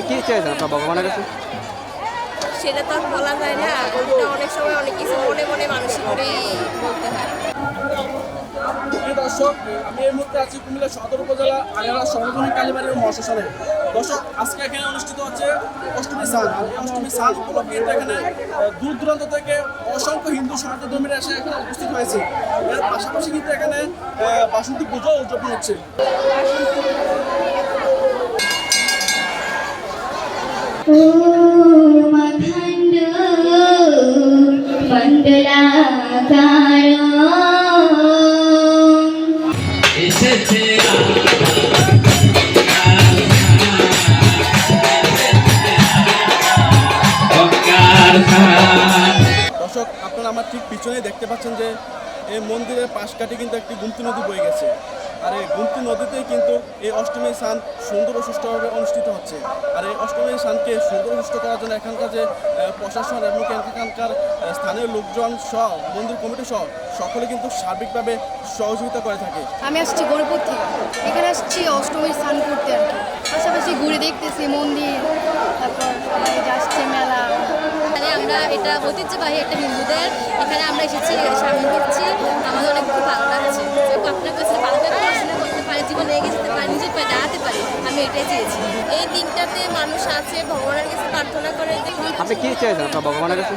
আপনি কি চাইছেন আপনার ভগবানের কাছে? সেটা তো আর বলা যায় না। এটা অনেক সময় অনেক কিছু মনে মনে মানসিক করেই বলতে হয়। দর্শক আমি এই মুহূর্তে আছি কুমিল্লা সদর উপজেলা আগারা সর্বজনীন কালীবাড়ির মহাশ্মশানে। দর্শক আজকে এখানে অনুষ্ঠিত হচ্ছে অষ্টমী স্নান। আর এই অষ্টমী স্নান উপলক্ষে কিন্তু এখানে দূর দূরান্ত থেকে অসংখ্য হিন্দু সনাতনধর্মীরা এসে এখানে উপস্থিত হয়েছে। এর পাশাপাশি কিন্তু এখানে আহ, বাসন্তী পুজো উদযাপন হচ্ছে। দর্শক, আপনারা আমার ঠিক পিছনে দেখতে পাচ্ছেন যে এই মন্দিরের পাশ কাটে কিন্তু একটি গুমতি নদী বয়ে গেছে। আর এই গুমতি নদীতেই কিন্তু এই অষ্টমী স্নান সুন্দর ও সুষ্ঠুভাবে অনুষ্ঠিত হচ্ছে। আর এই অষ্টমী স্নানকে সুন্দর সুষ্ঠু করার জন্য এখানকার যে প্রশাসন এবং এখানকার স্থানীয় লোকজন সহ মন্দির কমিটি সহ সকলে কিন্তু সার্বিকভাবে সহযোগিতা করে থাকে। আমি আসছি গরিপুর থেকে। এখানে আসছি অষ্টমীর স্নান করতে আর কি। পাশাপাশি ঘুরে দেখতেছি মন্দির তারপর সবাই যে মেলা। এখানে আমরা এটা ঐতিহ্যবাহী একটা হিন্দুদের এখানে আমরা এসেছি সামিল হচ্ছি আমাদের অনেক চেয়েছি এই দিনটাতে মানুষ আছে ভগবানের কাছে প্রার্থনা করে যে আপনি কি চাইছেন আপনার ভগবানের কাছে?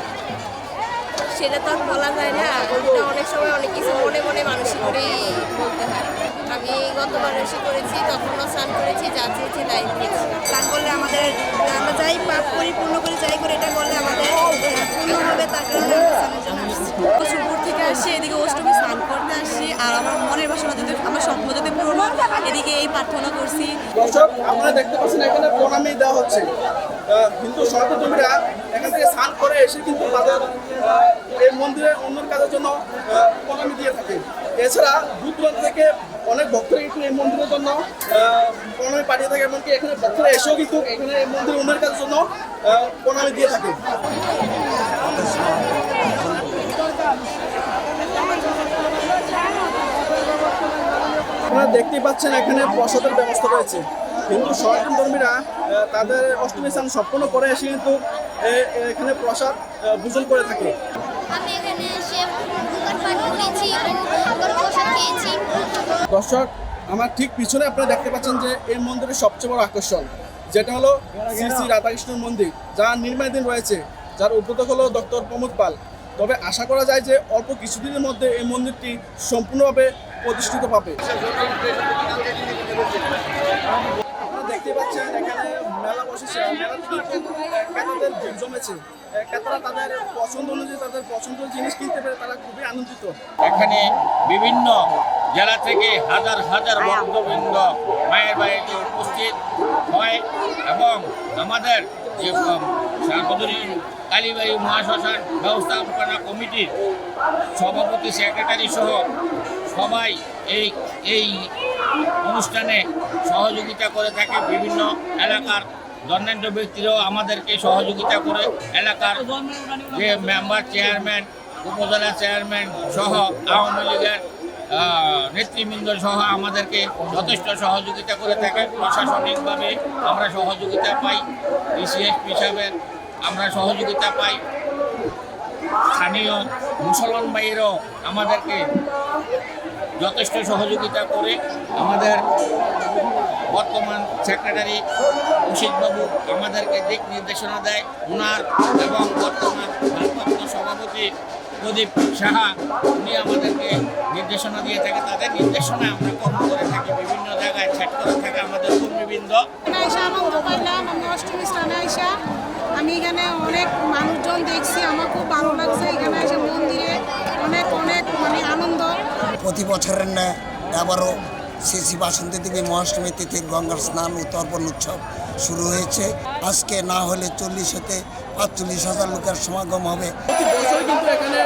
সেটা তো আর বলা যায় না এটা অনেক সময় অনেক কিছু মনে মনে মানসিক করেই বলতে হয়। আমি গতবার এসে করেছি তখনও স্নান করেছি যা চেয়েছি তাই স্নান করলে আমাদের আমরা যাই পাপ করি পূর্ণ করে যাই করে এটা করলে আমাদের পূর্ণ হবে তার কারণে আমরা স্নানের জন্য আসছি। সুপুর থেকে আসছি এদিকে অষ্টমী স্নান করতে আসছি আর আমার মনের বাসনা যাতে আমার স্বপ্ন যাতে পূরণ এদিকে এই প্রার্থনা করছি দর্শক, আপনারা দেখতে পাচ্ছেন এখানে প্রণামী দেওয়া হচ্ছে। হিন্দু সনাতনধর্মীরা এখান থেকে স্নান করে এসে কিন্তু তাদের এই মন্দিরের অন্যের কাজের জন্য প্রণামী দিয়ে থাকে। এছাড়া দূর দূরান্ত থেকে অনেক ভক্তরা কিন্তু এই মন্দিরের জন্য প্রণামী পাঠিয়ে থাকে, এমনকি এখানে ভক্তরা এসেও কিন্তু এখানে এই মন্দিরের অন্যের কাজের জন্য প্রণামী দিয়ে থাকে। আপনারা দেখতেই পাচ্ছেন এখানে প্রসাদের ব্যবস্থা রয়েছে। হিন্দু সনাতন ধর্মীরা তাদের অষ্টমী স্থান সম্পন্ন করে এসে কিন্তু এখানে প্রসাদ ভোজন করে থাকে। দর্শক আমার ঠিক পিছনে আপনারা দেখতে পাচ্ছেন যে এই মন্দিরের সবচেয়ে বড় আকর্ষণ যেটা হলো শ্রী শ্রী রাধাকৃষ্ণের মন্দির যা নির্মাণাধীন রয়েছে যার উদ্বোধক হলো ডক্টর প্রমোদ পাল। তবে আশা করা যায় যে অল্প কিছুদিনের মধ্যে এই মন্দিরটি সম্পূর্ণভাবে প্রতিষ্ঠিত পাবে। দেখতে পাচ্ছেন এখানে মেলা বসেছে। ক্রেতাদের ভিড় জমেছে। ক্রেতারা তাদের পছন্দ অনুযায়ী তাদের পছন্দের জিনিস কিনতে পেরে তারা খুবই আনন্দিত। এখানে বিভিন্ন জেলা থেকে হাজার হাজার ভক্তবৃন্দ মায়ের বাড়িতে উপস্থিত হয় এবং আমাদের যে সার্বজনীন কালীবাড়ি মহাশ্মশান ব্যবস্থাপনা কমিটির সভাপতি সেক্রেটারি সহ সবাই এই এই অনুষ্ঠানে সহযোগিতা করে থাকে। বিভিন্ন এলাকার দণ্ডাঢ্য ব্যক্তিরাও আমাদেরকে সহযোগিতা করে এলাকার যে মেম্বার চেয়ারম্যান উপজেলা চেয়ারম্যান সহ আওয়ামী লীগের নেতৃবৃন্দ সহ আমাদেরকে যথেষ্ট সহযোগিতা করে থাকেন। প্রশাসনিকভাবে আমরা সহযোগিতা পাই। বিসিএস হিসাবে আমরা সহযোগিতা পাই। স্থানীয় মুসলমান ভাইয়েরও আমাদেরকে যথেষ্ট সহযোগিতা করে আমাদের বর্তমান সেক্রেটারি বাবু আমাদেরকে দিক নির্দেশনা দেয় ওনার এবং বর্তমান প্রদীপ সাহা উনি আমাদেরকে নির্দেশনা দিয়ে থাকে। তাদের নির্দেশনায় আমরা কর্ম করে থাকি বিভিন্ন জায়গায় ছাট করে থাকে আমাদের কর্মীবৃন্দ। আমি অষ্টমী স্থানে আইসা আমি এখানে অনেক মানুষজন দেখছি আমার খুব ভালো লাগছে এখানে এসে মন্দিরে। অনেক অনেক মানে আনন্দ। প্রতি বছরের ন্যায় এবারও শ্রী বাসন্তী দেবী মহাষ্টমী তিথির গঙ্গার স্নান ও তর্পণ উৎসব শুরু হয়েছে। আজকে না হলে চল্লিশ হতে পাঁচচল্লিশ হাজার লোকের সমাগম হবে। কিন্তু এখানে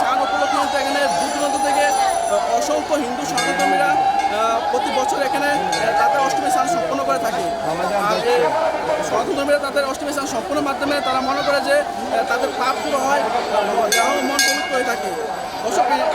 স্নান উপলক্ষে এখানে দূর দূরান্ত থেকে অসংখ্য হিন্দু সনাতনীরা প্রতি বছর এখানে তাদের অষ্টমী স্নান সম্পন্ন করে থাকে। আর ধর্মীরা তাদের অষ্টমী স্নান সম্পন্নের মাধ্যমে তারা মনে করে যে তাদের পাপ দূর হয়। যেন মন পবিত্র হয়ে